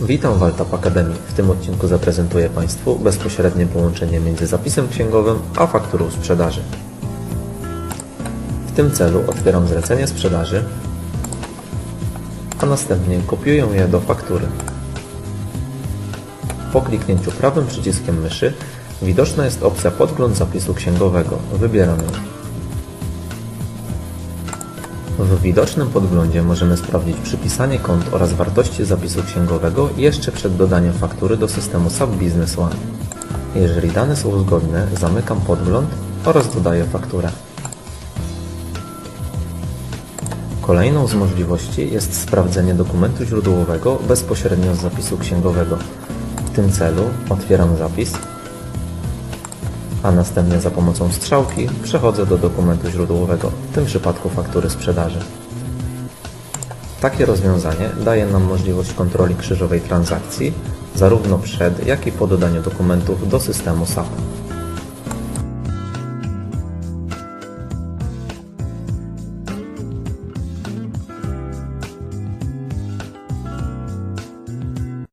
Witam w Altap Akademii. W tym odcinku zaprezentuję Państwu bezpośrednie połączenie między zapisem księgowym a fakturą sprzedaży. W tym celu otwieram zlecenie sprzedaży, a następnie kopiuję je do faktury. Po kliknięciu prawym przyciskiem myszy widoczna jest opcja Podgląd zapisu księgowego. Wybieram ją. W widocznym podglądzie możemy sprawdzić przypisanie kont oraz wartości zapisu księgowego jeszcze przed dodaniem faktury do systemu SAP Business One. Jeżeli dane są zgodne, zamykam podgląd oraz dodaję fakturę. Kolejną z możliwości jest sprawdzenie dokumentu źródłowego bezpośrednio z zapisu księgowego. W tym celu otwieram zapis, a następnie za pomocą strzałki przechodzę do dokumentu źródłowego, w tym przypadku faktury sprzedaży. Takie rozwiązanie daje nam możliwość kontroli krzyżowej transakcji zarówno przed, jak i po dodaniu dokumentów do systemu SAP.